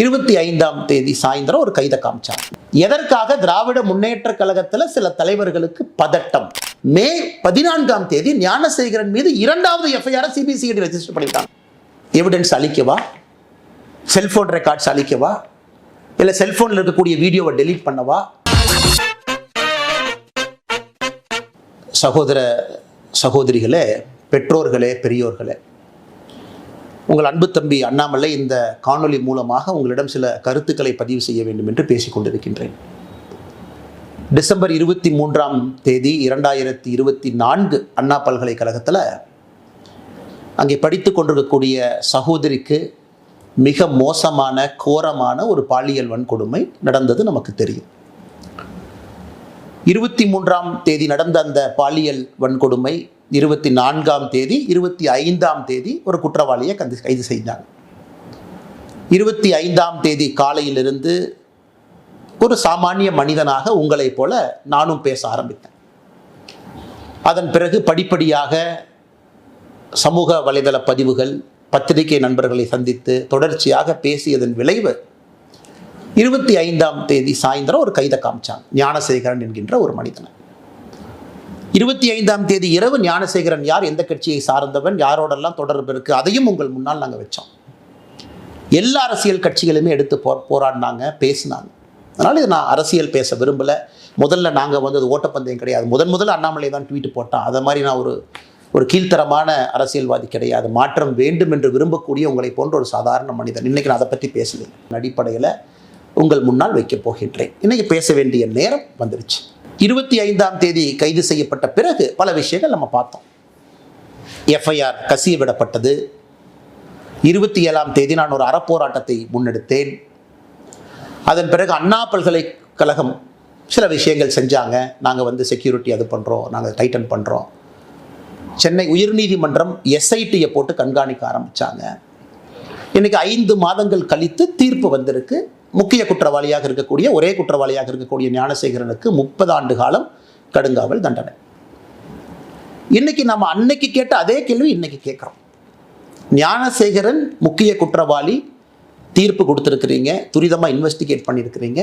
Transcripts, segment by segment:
இருபத்தி ஐந்தாம் தேதி சாயந்தரம் ஒரு கைதை காமிச்சார் எதற்காக திராவிட முன்னேற்ற கழகத்துல சில தலைவர்களுக்கு பதட்டம்? மே பதினான்காம் தேதி ஞானசேகரன் மீது இரண்டாவது எஃப்ஐஆர் சிபிசிஐடி ரெஜிஸ்டர் பண்ணிட்டாங்க. எவிடன்ஸ் அளிக்கவா? செல்போன் ரெக்கார்ட்ஸ் அளிக்கவா? இல்ல செல்போன்ல இருக்கக்கூடிய வீடியோவை டெலீட் பண்ணவா? சகோதர சகோதரிகளே பெற்றோர்களே பெரியோர்களே உங்கள் அன்பு தம்பி அண்ணாமலை இந்த காணொளி மூலமாக உங்களிடம் சில கருத்துக்களை பதிவு செய்ய வேண்டும் என்று பேசிக் கொண்டிருக்கின்றேன். டிசம்பர் இருபத்தி மூன்றாம் தேதி இரண்டாயிரத்தி இருபத்தி நான்கு அண்ணா பல்கலைக்கழகத்தில் அங்கே படித்து கொண்டிருக்கக்கூடிய சகோதரிக்கு மிக மோசமான கோரமான ஒரு பாலியல் வன்கொடுமை நடந்தது நமக்கு தெரியும். இருபத்தி மூன்றாம் தேதி நடந்த அந்த பாலியல் வன்கொடுமை இருபத்தி நான்காம் தேதி இருபத்தி ஐந்தாம் தேதி ஒரு குற்றவாளியை கந்து கைது செய்தாங்க இருபத்தி ஐந்தாம் தேதி காலையிலிருந்து ஒரு சாமானிய மனிதனாக உங்களைப் போல நானும் பேச ஆரம்பித்தேன். அதன் பிறகு படிப்படியாக சமூக வலைதள பதிவுகள் பத்திரிகை நண்பர்களை சந்தித்து தொடர்ச்சியாக பேசியதன் விளைவு இருபத்தி ஐந்தாம் தேதி சாயந்தரம் ஒரு கைதை காமிச்சாங்க ஞானசேகரன் என்கின்ற ஒரு மனிதனை. இருபத்தி ஐந்தாம் தேதி இரவு ஞானசேகரன் யார்? எந்த கட்சியை சார்ந்தவன்? யாரோடெல்லாம் தொடர்பு இருக்கு? அதையும் உங்கள் முன்னால் நாங்கள் வச்சோம். எல்லா அரசியல் கட்சிகளுமே எடுத்து போ போராடினாங்க பேசினாங்க. அதனால் இது நான் அரசியல் பேச விரும்பலை. முதல்ல நாங்கள் வந்து அது ஓட்டப்பந்தயம் கிடையாது. முதன் முதல்ல அண்ணாமலை தான் ட்வீட் போட்டான். அதை மாதிரி நான் ஒரு ஒரு கீழ்த்தரமான அரசியல்வாதி கிடையாது. மாற்றம் வேண்டும் என்று விரும்பக்கூடிய உங்களை போன்ற ஒரு சாதாரண மனிதன். இன்னைக்கு நான் அதை பற்றி பேசலை அடிப்படையில் உங்கள் முன்னால் வைக்கப் போகின்றேன். இன்றைக்கி பேச வேண்டிய நேரம் வந்துருச்சு. இருபத்தி ஐந்தாம் தேதி கைது செய்யப்பட்ட பிறகு பல விஷயங்கள் நம்ம பார்த்தோம். எஃப்ஐஆர் கசிய விடப்பட்டது இருபத்தி ஏழாம் தேதி நான் ஒரு அறப்போராட்டத்தை முன்னெடுத்தேன். அதன் பிறகு அண்ணா பல்கலைக்கழகம் சில விஷயங்கள் செஞ்சாங்க. நாங்கள் வந்து செக்யூரிட்டி அது பண்ணுறோம் நாங்கள் டைட்டன் பண்ணுறோம் சென்னை உயர்நீதிமன்றம் எஸ்ஐடியை போட்டு கண்காணிக்க ஆரம்பித்தாங்க இன்றைக்கி ஐந்து மாதங்கள் கழித்து தீர்ப்பு வந்திருக்கு. முக்கிய குற்றவாளியாக இருக்கக்கூடிய ஒரே குற்றவாளியாக இருக்கக்கூடிய ஞானசேகரனுக்கு முப்பது ஆண்டு காலம் கடுங்காவல் தண்டனை. இன்னைக்கு நம்ம அன்னைக்கு கேட்ட அதே கேள்வி இன்னைக்கு கேட்குறோம். ஞானசேகரன் முக்கிய குற்றவாளி தீர்ப்பு கொடுத்துருக்குறீங்க துரிதமாக இன்வெஸ்டிகேட் பண்ணியிருக்கிறீங்க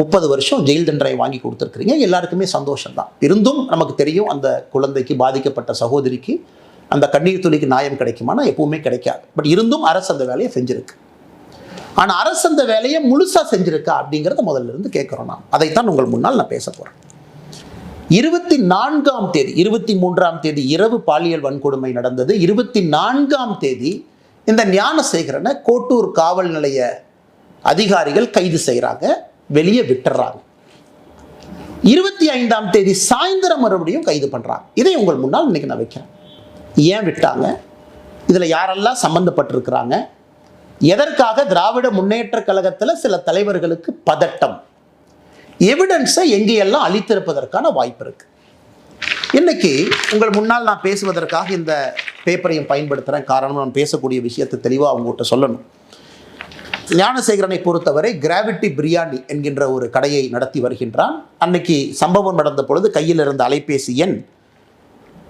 முப்பது வருஷம் ஜெயில் தண்டனை வாங்கி கொடுத்துருக்குறீங்க எல்லாருக்குமே சந்தோஷம்தான். இருந்தும் நமக்கு தெரியும் அந்த குழந்தைக்கு பாதிக்கப்பட்ட சகோதரிக்கு அந்த கண்ணீர் துளிக்கு நியாயம் கிடைக்குமானா எப்பவுமே கிடைக்காது. பட் இருந்தும் அரசு அந்த வேலையை செஞ்சிருக்கு. ஆனால் அரசு அந்த வேலையை முழுசாக செஞ்சுருக்கா அப்படிங்கிறத முதல்ல இருந்து கேட்குறோம் நான் அதைத்தான் உங்கள் முன்னால் நான் பேச போகிறேன் இருபத்தி நான்காம் தேதி இருபத்தி மூன்றாம் தேதி இரவு பாலியல் வன்கொடுமை நடந்தது. இருபத்தி நான்காம் தேதி இந்த ஞானசேகரனை கோட்டூர் காவல் நிலைய அதிகாரிகள் கைது செய்கிறாங்க வெளியே விட்டுறாங்க. இருபத்தி ஐந்தாம் தேதி சாயந்தரம் மறுபடியும் கைது பண்ணுறாங்க இதை உங்கள் முன்னால் இன்றைக்கி நான் வைக்கிறேன். ஏன் விட்டாங்க? இதில் யாரெல்லாம் சம்மந்தப்பட்டிருக்கிறாங்க எதற்காக திராவிட முன்னேற்ற கழகத்தில் சில தலைவர்களுக்கு பதட்டம்? எவிடன்ஸை எங்கேயெல்லாம் அளித்திருப்பதற்கான வாய்ப்பு இருக்கு. இன்னைக்கு உங்கள் முன்னால் நான் பேசுவதற்காக இந்த பேப்பரையும் பயன்படுத்துகிறேன் காரணம் நான் பேசக்கூடிய விஷயத்தை தெளிவாக அவங்ககிட்ட சொல்லணும். ஞானசேகரனை பொறுத்தவரை கிராவிட்டி பிரியாணி என்கின்ற ஒரு கடையை நடத்தி வருகின்றான். அன்னைக்கு சம்பவம் நடந்த பொழுது கையில் இருந்த அலைபேசி எண்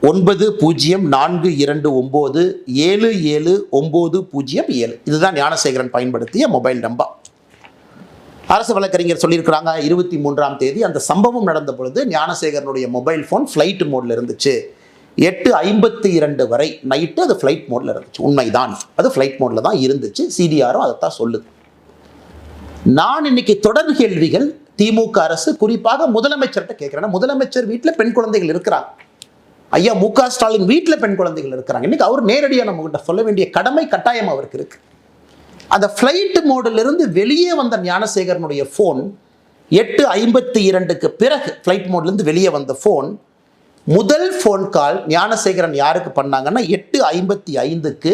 ஒன்பது பூஜ்ஜியம் நான்கு இரண்டு ஒம்பது ஏழு ஏழு ஒம்பது பூஜ்ஜியம் ஏழு. இதுதான் ஞானசேகரன் பயன்படுத்திய மொபைல் நம்பர் அரசு வழக்கறிஞர் சொல்லியிருக்கிறாங்க இருபத்தி மூன்றாம் தேதி அந்த சம்பவம் நடந்த பொழுது ஞானசேகரனுடைய மொபைல் ஃபோன் ஃப்ளைட் மோடில் இருந்துச்சு. எட்டு ஐம்பத்தி இரண்டு வரை நைட்டு அது ஃப்ளைட் மோடில் இருந்துச்சு. உண்மைதான். அது ஃப்ளைட் மோடில் தான் இருந்துச்சு. சிடிஆரும் அதைத்தான் சொல்லுது. நான் இன்னைக்கு தொடர் கேள்விகள் திமுக அரசு குறிப்பாக முதலமைச்சர்கிட்ட கேட்குறேன். முதலமைச்சர் வீட்டில் பெண் குழந்தைகள் இருக்கிறாங்க. ஐயா மு க. ஸ்டாலின் வீட்டில் பெண் குழந்தைகள் இருக்கிறாங்க. இன்னைக்கு அவர் நேரடியாக நம்மகிட்ட சொல்ல வேண்டிய கடமை கட்டாயம் அவருக்கு இருக்கு. அந்த ஃப்ளைட் மோடிலிருந்து வெளியே வந்த ஞானசேகரனுடைய ஃபோன் எட்டு ஐம்பத்தி இரண்டுக்கு பிறகு ஃப்ளைட் மோட்லேருந்து வெளியே வந்த ஃபோன் முதல் ஃபோன் கால் ஞானசேகரன் யாருக்கு பண்ணாங்கன்னா எட்டு ஐம்பத்தி ஐந்துக்கு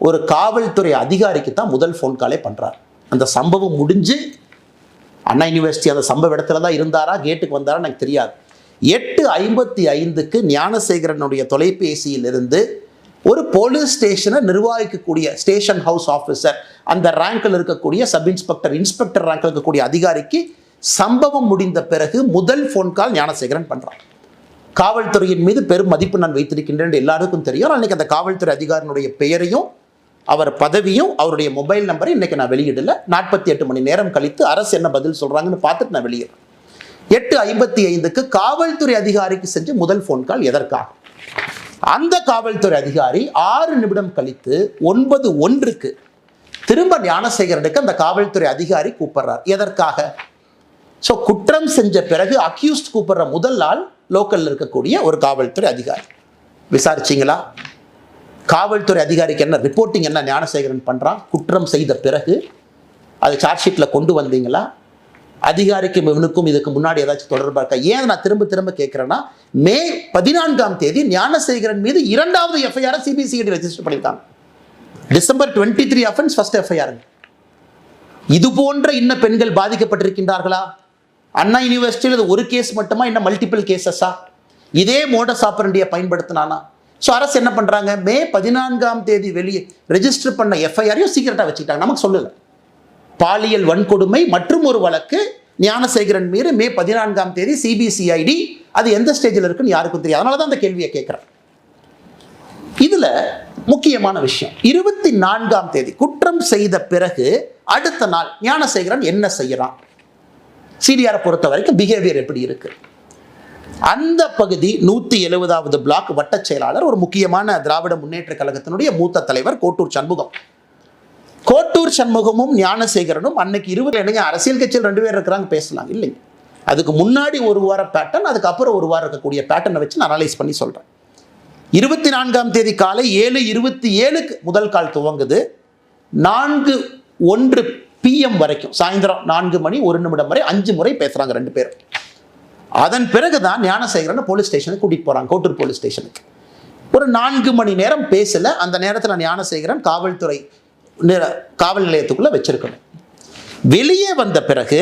ஒரு காவல்துறை அதிகாரிக்கு தான் முதல் ஃபோன் காலே பண்ணுறார் அந்த சம்பவம் முடிஞ்சு அண்ணா யூனிவர்சிட்டி அந்த சம்பவ இடத்துல தான் இருந்தாரா? கேட்டுக்கு வந்தாரா எனக்கு தெரியாது. எட்டு ஐம்பத்தி ஐந்துக்கு ஞானசேகரனுடைய தொலைபேசியிலிருந்து ஒரு போலீஸ் ஸ்டேஷனை நிர்வகிக்கக்கூடிய ஸ்டேஷன் ஹவுஸ் ஆஃபீஸர் அந்த ரேங்கில் இருக்கக்கூடிய சப் இன்ஸ்பெக்டர் இன்ஸ்பெக்டர் ரேங்கில் இருக்கக்கூடிய அதிகாரிக்கு சம்பவம் முடிந்த பிறகு முதல் ஃபோன் கால் ஞானசேகரன் பண்ணுறான் காவல்துறையின் மீது பெரும் மதிப்பு நான் வைத்திருக்கின்றேன் எல்லாருக்கும் தெரியும். அன்றைக்கி அந்த காவல்துறை அதிகாரினுடைய பெயரையும் அவர் பதவியும் அவருடைய மொபைல் நம்பரை இன்றைக்கி நான் வெளியிடலை. நாற்பத்தி எட்டு மணி நேரம் கழித்து அரசு என்ன பதில் சொல்கிறாங்கன்னு பார்த்துட்டு நான் வெளியிடுறேன் எட்டு ஐம்பத்தி ஐந்துக்கு காவல்துறை அதிகாரிக்கு செஞ்ச முதல் ஃபோன் கால் எதற்காக? அந்த காவல்துறை அதிகாரி ஆறு நிமிடம் கழித்து ஒன்பது ஒன்றுக்கு திரும்ப ஞானசேகரனுக்கு அந்த காவல்துறை அதிகாரி கூப்பிடுறார். எதற்காக? ஸோ குற்றம் செஞ்ச பிறகு அக்யூஸ்ட் கூப்பிடுற முதல் ஆள் லோக்கலில் இருக்கக்கூடிய ஒரு காவல்துறை அதிகாரி. விசாரிச்சிங்களா? காவல்துறை அதிகாரிக்கு என்ன ரிப்போர்ட்டிங் என்ன ஞானசேகரன் பண்ணுறான் குற்றம் செய்த பிறகு அது சார்ஜ் ஷீட்டில் கொண்டு வந்தீங்களா? அதிகாரிக்கும் இவனுக்கும் இதுக்கு முன்னாடி ஏதாச்சும் தொடர்பாக இருக்கா? ஏன் நான் திரும்ப திரும்ப கேட்குறேன்னா மே பதினான்காம் தேதி ஞானசேகரன் மீது இரண்டாவது எஃப்ஐஆர் சிபிசிஐடி ரெஜிஸ்டர் பண்ணியிருக்காங்க December twenty three offence first FIR இது போன்ற இன்ன பெண்கள் பாதிக்கப்பட்டிருக்கின்றார்களா? அண்ணா யூனிவர்சிட்டியில் இது ஒரு கேஸ் மட்டுமா? இன்னும் மல்டிபிள் கேசஸா இதே மோட சாப்பரண்டியை பயன்படுத்தினானா? ஸோ அரசு என்ன பண்ணுறாங்க மே பதினான்காம் தேதி வெளியே ரெஜிஸ்டர் பண்ண எஃப்ஐஆரையும் சீக்கிரட்டாக வச்சுக்கிட்டாங்க. நமக்கு சொல்லலை. பாலியல் வன்கொடுமை மற்றும் ஒரு வழக்கு ஞானசேகரன் மீது மே பதினான்காம் தேதி சிபிசிஐடி அது எந்த ஸ்டேஜில் இருக்குன்னு யாருக்கும் தெரியாது. அதனால தான் அந்த கேள்வியை கேட்குறேன். இதில் முக்கியமான விஷயம். இருபத்தி நான்காம் தேதி குற்றம் செய்த பிறகு அடுத்த நாள் ஞானசேகரன் என்ன செய்யறான்? சிடிஆரை பொறுத்த வரைக்கும் பிஹேவியர் எப்படி இருக்கு? அந்த பகுதி நூற்றி எழுபதாவது பிளாக் வட்டச் செயலாளர் ஒரு முக்கியமான திராவிட முன்னேற்ற கழகத்தினுடைய மூத்த தலைவர் கோட்டூர் சண்முகம். சண்முகமும் ஞானசேகரனும் அன்னைக்கு இருபது என்னங்க அரசியல் கட்சியில் ரெண்டு பேர் இருக்கிறாங்க பேசலாம் இல்லைங்க அதுக்கு முன்னாடி ஒரு வார பேட்டர்ன் அதுக்கப்புறம் ஒரு வாரம் இருக்கக்கூடிய பேட்டர்னை வச்சு நான் அனலைஸ் பண்ணி சொல்றேன். இருபத்தி நான்காம் தேதி காலை ஏழு இருபத்தி ஏழுக்கு முதல் கால் துவங்குது. நான்கு ஒன்று பிஎம் வரைக்கும் சாயந்தரம் நான்கு மணி ஒரு நிமிடம் வரை அஞ்சு முறை பேசுகிறாங்க ரெண்டு பேரும். அதன் பிறகு தான் ஞானசேகரனை போலீஸ் ஸ்டேஷனுக்கு கூட்டிகிட்டு போகிறாங்க கோட்டூர் போலீஸ் ஸ்டேஷனுக்கு. ஒரு நான்கு மணி நேரம் பேசல அந்த நேரத்தில் ஞானசேகரன் காவல்துறை காவல் நிலையத்துக்குள்ளே வச்சிருக்கணும். வெளியே வந்த பிறகு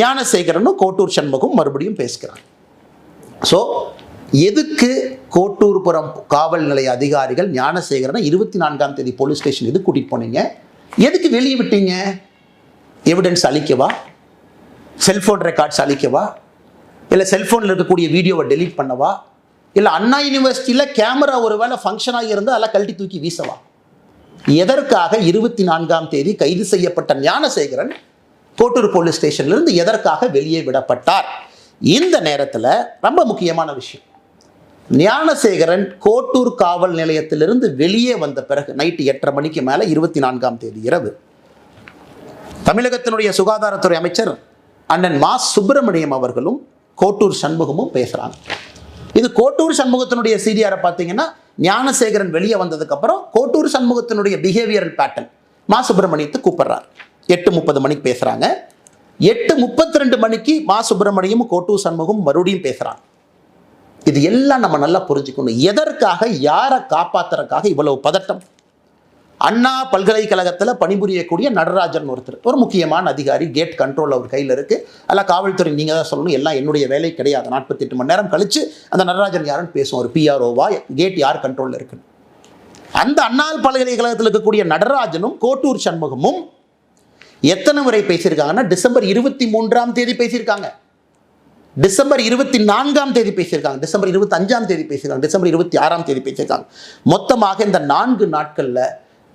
ஞானசேகரனும் கோட்டூர் சண்முகம் மறுபடியும் பேசுகிறார். ஸோ எதுக்கு கோட்டூர்புரம் காவல் நிலைய அதிகாரிகள் ஞானசேகரனை இருபத்தி நான்காம் தேதி போலீஸ் ஸ்டேஷன் எதுக்கு கூட்டிகிட்டு போனீங்க? எதுக்கு வெளியே விட்டீங்க? எவிடன்ஸ் அழிக்கவா செல்ஃபோன் ரெக்கார்ட்ஸ் அழிக்கவா இல்லை செல்ஃபோனில் இருக்கக்கூடிய வீடியோவை டெலீட் பண்ணவா? இல்லை அண்ணா யூனிவர்சிட்டியில் கேமரா ஒருவேளை ஃபங்க்ஷனாக இருந்தால் அதெல்லாம் கழட்டி தூக்கி வீசவா? எதற்காக இருபத்தி நான்காம் தேதி கைது செய்யப்பட்ட ஞானசேகரன் கோட்டூர் போலீஸ் ஸ்டேஷன்லேருந்து எதற்காக வெளியே விடப்பட்டார்? இந்த நேரத்தில் ரொம்ப முக்கியமான விஷயம். ஞானசேகரன் கோட்டூர் காவல் நிலையத்திலிருந்து வெளியே வந்த பிறகு நைட்டு எட்டரை மணிக்கு மேலே இருபத்தி நான்காம் தேதி இரவு தமிழகத்தினுடைய சுகாதாரத்துறை அமைச்சர் அண்ணன் மா. சுப்பிரமணியம் அவர்களும் கோட்டூர் சண்முகமும் பேசுகிறாங்க இது கோட்டூர் சண்முகத்தினுடைய சிடிஆரை பார்த்தீங்கன்னா ஞானசேகரன் வெளியே வந்ததுக்கப்புறம் கோட்டூர் சண்முகத்தினுடைய பிஹேவியரல் பேட்டர்ன் மா சுப்பிரமணியத்தை கூப்பிடுறார். எட்டு முப்பது மணிக்கு பேசுகிறாங்க எட்டு முப்பத்தி ரெண்டு மணிக்கு மா சுப்பிரமணியமும் கோட்டூர் சண்முகம் மறுபடியும் பேசுகிறாங்க இது எல்லாம் நம்ம நல்லா புரிஞ்சுக்கணும். எதற்காக யாரை காப்பாத்துறதுக்காக இவ்வளவு பதட்டம்? அண்ணா பல்கலைக்கழகத்தில் பணிபுரியக்கூடிய நடராஜன் ஒருத்தர். ஒரு முக்கியமான அதிகாரி கேட் கண்ட்ரோல் அவர் கையில் இருக்குது அதெல்லாம் காவல்துறை நீங்கள் தான் சொல்லணும். எல்லாம் என்னுடைய வேலை கிடையாது. நாற்பத்தெட்டு மணி நேரம் கழிச்சு அந்த நடராஜன் யாருன்னு பேசுவோம். ஒரு பிஆர்ஓவா கேட் யார் கண்ட்ரோலில் இருக்குன்னு. அந்த அண்ணா பல்கலைக்கழகத்தில் இருக்கக்கூடிய நடராஜனும் கோட்டூர் சண்முகமும் எத்தனை முறை பேசியிருக்காங்கன்னா டிசம்பர் இருபத்தி மூன்றாம் தேதி பேசியிருக்காங்க. டிசம்பர் இருபத்தி நான்காம் தேதி பேசியிருக்காங்க. டிசம்பர் இருபத்தி அஞ்சாம் தேதி பேசியிருக்காங்க. டிசம்பர் இருபத்தி ஆறாம் தேதி பேசியிருக்காங்க. மொத்தமாக இந்த நான்கு நாட்களில்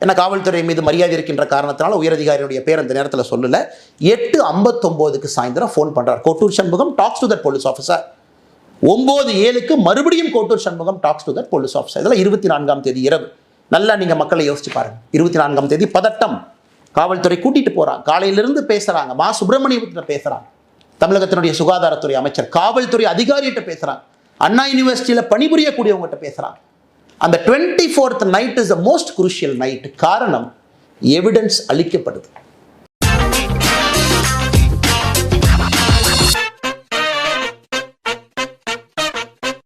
ஏன்னா காவல்துறை மீது மரியாதை இருக்கின்ற காரணத்தினால உயரதிகாரியுடைய பேர் அந்த நேரத்தில் சொல்லல. எட்டு ஐம்பத்தொம்போதுக்கு சாயந்தரம் ஃபோன் பண்றார். Kottur Shanmugam talks to that police officer ஒன்பது ஏழுக்கு மறுபடியும் Kottur Shanmugam talks to that police officer இதெல்லாம் இருபத்தி நான்காம் தேதி இரவு. நல்லா நீங்க மக்களை யோசிச்சு பாருங்க. இருபத்தி நான்காம் தேதி பதட்டம். காவல்துறை கூட்டிட்டு போறாங்க. காலையிலிருந்து பேசுறாங்க. மா. சுப்பிரமணியத்திட்ட பேசுறாங்க. தமிழகத்தினுடைய சுகாதாரத்துறை அமைச்சர் காவல்துறை அதிகாரிகிட்ட பேசுறாங்க. அண்ணா யூனிவர்சிட்டியில் பணிபுரியக்கூடியவங்ககிட்ட பேசுறாங்க. அந்த twenty fourth night is the most crucial night காரணம் எவிடன்ஸ் அளிக்கப்படுது.